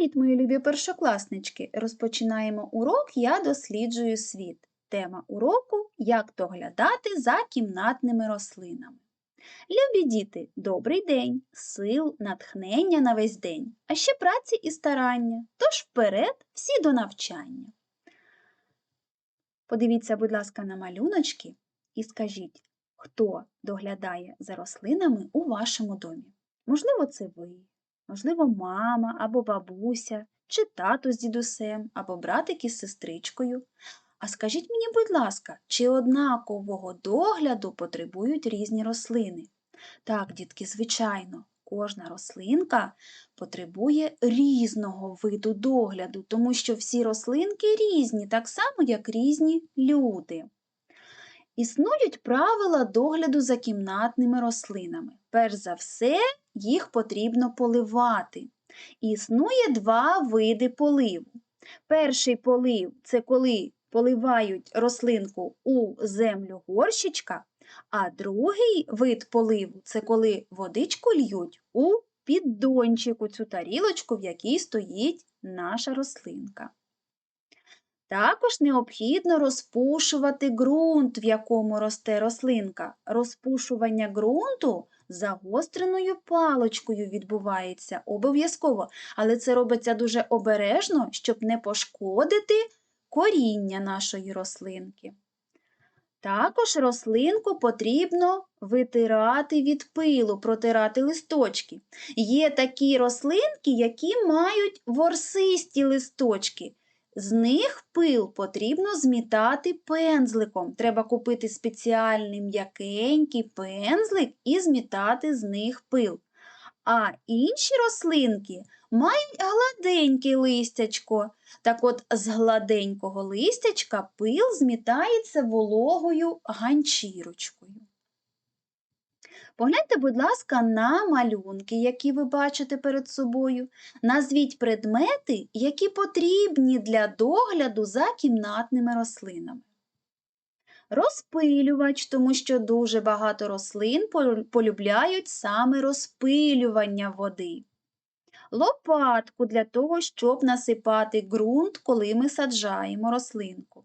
Привіт, мої любі першокласнички! Розпочинаємо урок Я досліджую світ. Тема уроку Як доглядати за кімнатними рослинами. Любі діти, добрий день, сил, натхнення на весь день, а ще праці і старання. Тож вперед всі до навчання. Подивіться, будь ласка, на малюночки і скажіть, хто доглядає за рослинами у вашому домі. Можливо, це ви, можливо, мама або бабуся, чи тато з дідусем, або братик із сестричкою. А скажіть мені, будь ласка, чи однакового догляду потребують різні рослини? Так, дітки, звичайно, кожна рослинка потребує різного виду догляду, тому що всі рослинки різні, так само, як різні люди. Існують правила догляду за кімнатними рослинами. Перш за все, їх потрібно поливати. Існує два види поливу. Перший полив це коли поливають рослинку у землю горщичка, а другий вид поливу це коли водичку льють у піддончик, у цю тарілочку, в якій стоїть наша рослинка. Також необхідно розпушувати ґрунт, в якому росте рослинка. Розпушування ґрунту загостреною палочкою відбувається обов'язково, але це робиться дуже обережно, щоб не пошкодити коріння нашої рослинки. Також рослинку потрібно витирати від пилу, протирати листочки. Є такі рослинки, які мають ворсисті листочки. З них пил потрібно змітати пензликом. Треба купити спеціальний м'якенький пензлик і змітати з них пил. А інші рослинки мають гладеньке листячко. Так от з гладенького листячка пил змітається вологою ганчірочкою. Погляньте, будь ласка, на малюнки, які ви бачите перед собою. Назвіть предмети, які потрібні для догляду за кімнатними рослинами. Розпилювач, тому що дуже багато рослин полюбляють саме розпилювання води. Лопатку для того, щоб насипати ґрунт, коли ми саджаємо рослинку.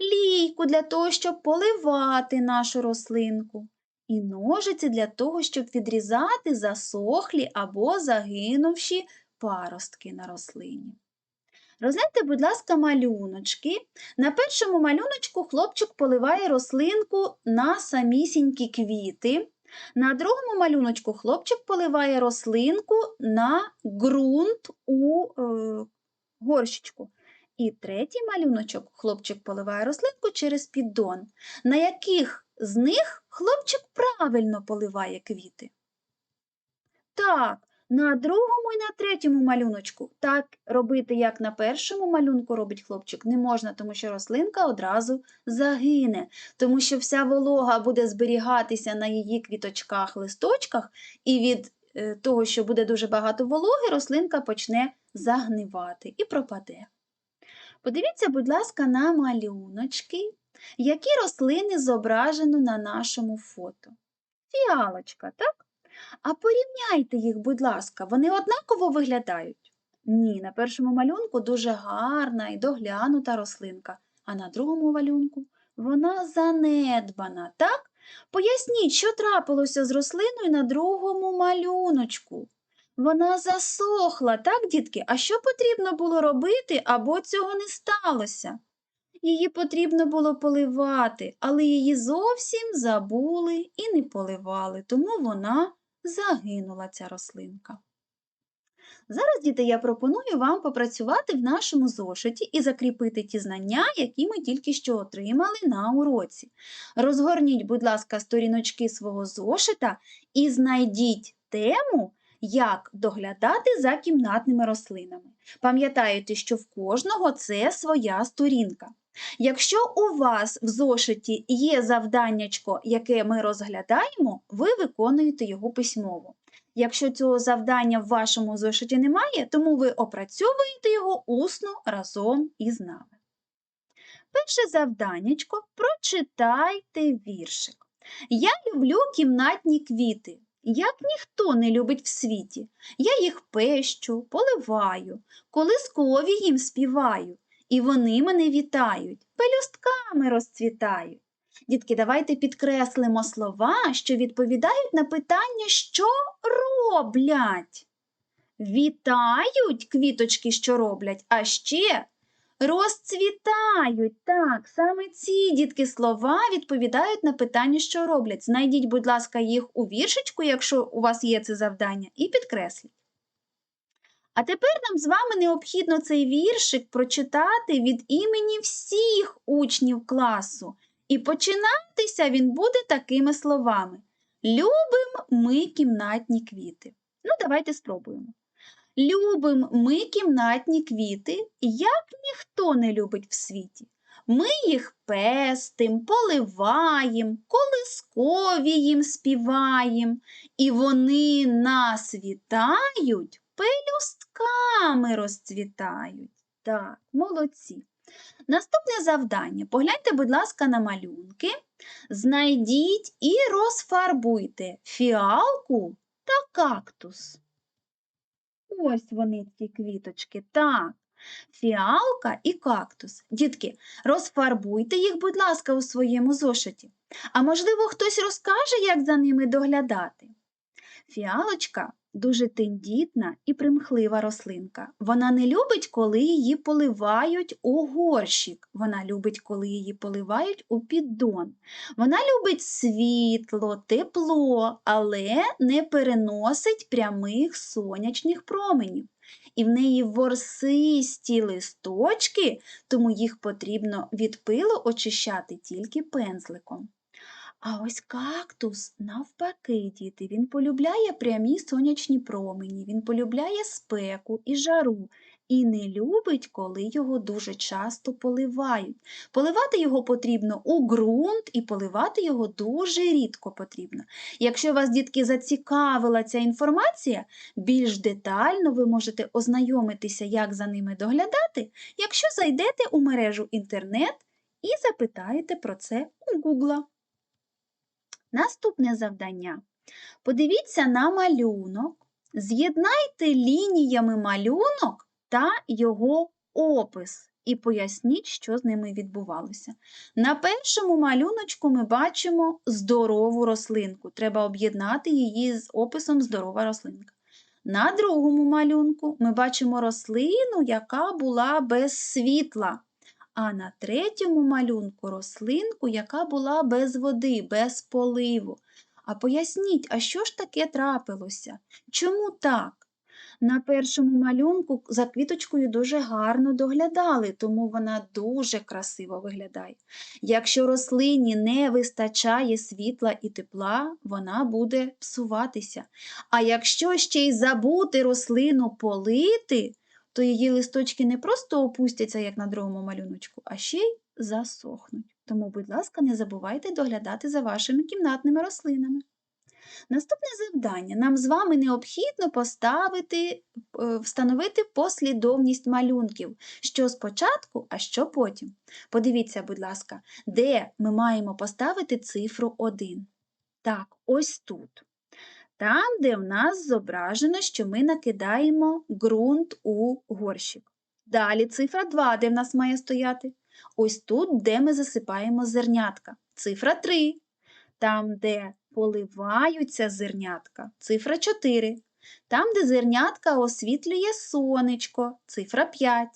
Лійку для того, щоб поливати нашу рослинку і ножиці для того, щоб відрізати засохлі або загинувші паростки на рослині. Розгляньте, будь ласка, малюночки. На першому малюночку хлопчик поливає рослинку на самісінькі квіти. На другому малюночку хлопчик поливає рослинку на ґрунт у е, горщичку. І третій малюночок хлопчик поливає рослинку через піддон. На яких з них хлопчик правильно поливає квіти. Так, на другому і на третьому малюночку. Так робити, як на першому малюнку робить хлопчик, не можна, тому що рослинка одразу загине, тому що вся волога буде зберігатися на її квіточках, листочках, і від е, того, що буде дуже багато вологи, рослинка почне загнивати і пропаде. Подивіться, будь ласка, на малюночки які рослини зображено на нашому фото? Фіалочка, так? А порівняйте їх, будь ласка, вони однаково виглядають? Ні, на першому малюнку дуже гарна і доглянута рослинка, а на другому малюнку вона занедбана, так? Поясніть, що трапилося з рослиною на другому малюночку. Вона засохла, так, дітки? А що потрібно було робити, або цього не сталося? Її потрібно було поливати, але її зовсім забули і не поливали, тому вона загинула ця рослинка. Зараз, діти, я пропоную вам попрацювати в нашому зошиті і закріпити ті знання, які ми тільки що отримали на уроці. Розгорніть, будь ласка, сторіночки свого зошита і знайдіть тему, як доглядати за кімнатними рослинами. Пам'ятаєте, що в кожного це своя сторінка. Якщо у вас в зошиті є завданнячко, яке ми розглядаємо, ви виконуєте його письмово. Якщо цього завдання в вашому зошиті немає, тому ви опрацьовуєте його усно разом із нами. Перше завданнячко прочитайте віршик. Я люблю кімнатні квіти. як ніхто не любить в світі. Я їх пещу, поливаю, колискові їм співаю, і вони мене вітають, пелюстками розцвітають. Дітки, давайте підкреслимо слова, що відповідають на питання, що роблять. Вітають квіточки, що роблять, а ще розцвітають. Так, саме ці дітки слова відповідають на питання, що роблять. Знайдіть, будь ласка, їх у віршечку, якщо у вас є це завдання, і підкресліть. А тепер нам з вами необхідно цей віршик прочитати від імені всіх учнів класу. І починатися він буде такими словами: Любим ми кімнатні квіти. Ну, давайте спробуємо. Любим ми кімнатні квіти, як ніхто не любить в світі. Ми їх пестим, поливаєм, колискові їм співаєм, і вони нас вітають, пелюстками розцвітають. Так, молодці. Наступне завдання. Погляньте, будь ласка, на малюнки. Знайдіть і розфарбуйте фіалку та кактус. Ось вони, ці квіточки. Так, фіалка і кактус. Дітки, розфарбуйте їх, будь ласка, у своєму зошиті. А можливо, хтось розкаже, як за ними доглядати. Фіалочка дуже тендітна і примхлива рослинка. Вона не любить, коли її поливають у горщик. Вона любить, коли її поливають у піддон. Вона любить світло, тепло, але не переносить прямих сонячних променів. І в неї ворсисті листочки, тому їх потрібно від пилу очищати тільки пензликом. А ось кактус, навпаки, діти, він полюбляє прямі сонячні промені, він полюбляє спеку і жару і не любить, коли його дуже часто поливають. Поливати його потрібно у ґрунт і поливати його дуже рідко потрібно. Якщо вас, дітки, зацікавила ця інформація, більш детально ви можете ознайомитися, як за ними доглядати, якщо зайдете у мережу інтернет і запитаєте про це у Гугла. Наступне завдання. Подивіться на малюнок, з'єднайте лініями малюнок та його опис і поясніть, що з ними відбувалося. На першому малюночку ми бачимо здорову рослинку. Треба об'єднати її з описом здорова рослинка. На другому малюнку ми бачимо рослину, яка була без світла а на третьому малюнку рослинку, яка була без води, без поливу. А поясніть, а що ж таке трапилося? Чому так? На першому малюнку за квіточкою дуже гарно доглядали, тому вона дуже красиво виглядає. Якщо рослині не вистачає світла і тепла, вона буде псуватися. А якщо ще й забути рослину полити, то її листочки не просто опустяться, як на другому малюночку, а ще й засохнуть. Тому, будь ласка, не забувайте доглядати за вашими кімнатними рослинами. Наступне завдання. Нам з вами необхідно поставити, е, встановити послідовність малюнків, що спочатку, а що потім. Подивіться, будь ласка, де ми маємо поставити цифру 1. Так, ось тут. Там, де в нас зображено, що ми накидаємо ґрунт у горщик. Далі цифра 2, де в нас має стояти. Ось тут, де ми засипаємо зернятка. Цифра 3. Там, де поливаються зернятка. Цифра 4. Там, де зернятка освітлює сонечко. Цифра 5.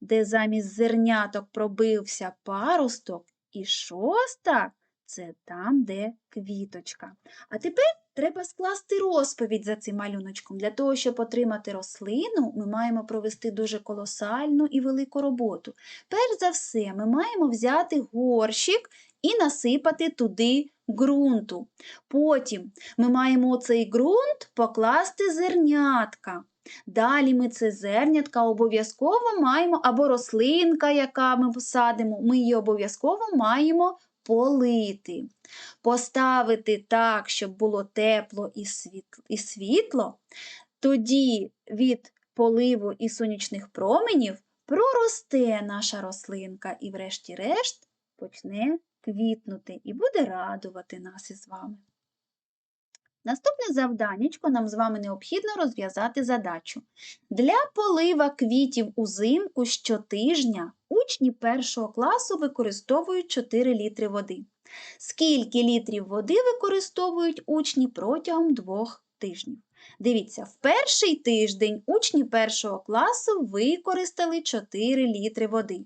Де замість зерняток пробився парусток. І шоста це там, де квіточка. А тепер треба скласти розповідь за цим малюночком. Для того, щоб отримати рослину, ми маємо провести дуже колосальну і велику роботу. Перш за все, ми маємо взяти горщик і насипати туди ґрунту. Потім ми маємо цей ґрунт покласти зернятка. Далі ми це зернятка обов'язково маємо, або рослинка, яка ми посадимо, ми її обов'язково маємо полити, поставити так, щоб було тепло і світло, тоді від поливу і сонячних променів проросте наша рослинка і, врешті-решт, почне квітнути і буде радувати нас із вами. Наступне завданнячко нам з вами необхідно розв'язати задачу. Для полива квітів узимку щотижня учні першого класу використовують 4 літри води. Скільки літрів води використовують учні протягом двох тижнів? Дивіться, в перший тиждень учні першого класу використали 4 літри води.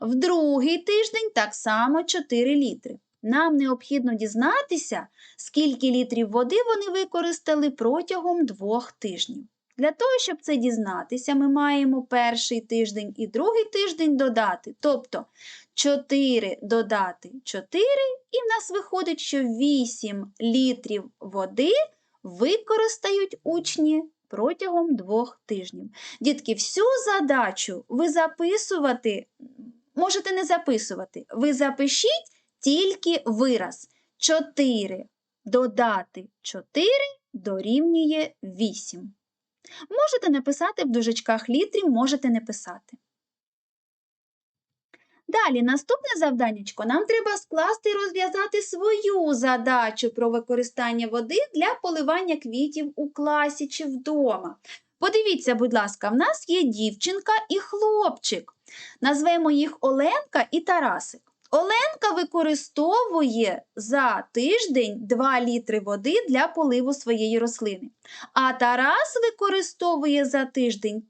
В другий тиждень так само 4 літри. Нам необхідно дізнатися, скільки літрів води вони використали протягом двох тижнів. Для того, щоб це дізнатися, ми маємо перший тиждень і другий тиждень додати. Тобто 4 додати 4, і в нас виходить, що 8 літрів води використають учні протягом двох тижнів. Дітки, всю задачу ви записувати, можете не записувати, ви запишіть тільки вираз. 4 додати 4 дорівнює 8. Можете написати в дужечках літрів, можете не писати. Далі, наступне завданнячко. Нам треба скласти і розв'язати свою задачу про використання води для поливання квітів у класі чи вдома. Подивіться, будь ласка, в нас є дівчинка і хлопчик. Назвемо їх Оленка і Тарасик. Оленка використовує за тиждень 2 літри води для поливу своєї рослини. А Тарас використовує за тиждень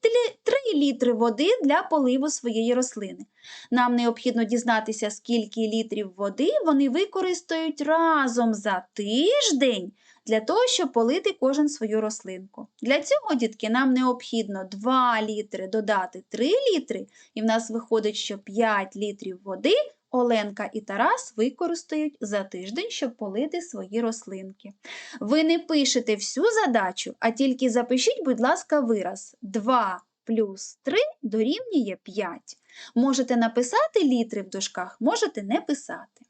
3 літри води для поливу своєї рослини. Нам необхідно дізнатися, скільки літрів води вони використають разом за тиждень для того, щоб полити кожен свою рослинку. Для цього, дітки, нам необхідно 2 літри додати 3 літри, і в нас виходить, що 5 літрів води Оленка і Тарас використають за тиждень, щоб полити свої рослинки. Ви не пишете всю задачу, а тільки запишіть, будь ласка, вираз 2 плюс 3 дорівнює 5. Можете написати літри в дужках, можете не писати.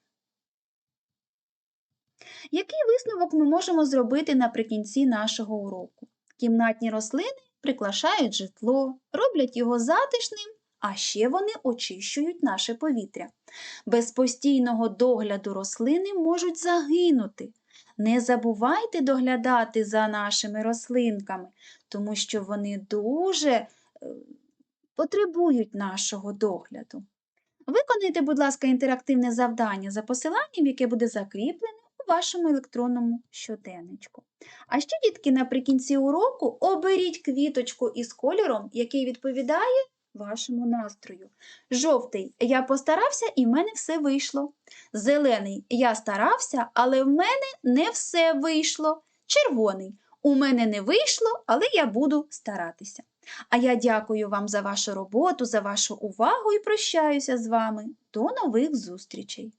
Який висновок ми можемо зробити наприкінці нашого уроку? Кімнатні рослини приклашають житло, роблять його затишним, а ще вони очищують наше повітря. Без постійного догляду рослини можуть загинути. Не забувайте доглядати за нашими рослинками, тому що вони дуже е, потребують нашого догляду. Виконайте, будь ласка, інтерактивне завдання за посиланням, яке буде закріплене у вашому електронному щоденничку. А ще, дітки, наприкінці уроку оберіть квіточку із кольором, який відповідає вашому настрою. Жовтий я постарався і в мене все вийшло. Зелений я старався, але в мене не все вийшло. Червоний у мене не вийшло, але я буду старатися. А я дякую вам за вашу роботу, за вашу увагу і прощаюся з вами. До нових зустрічей!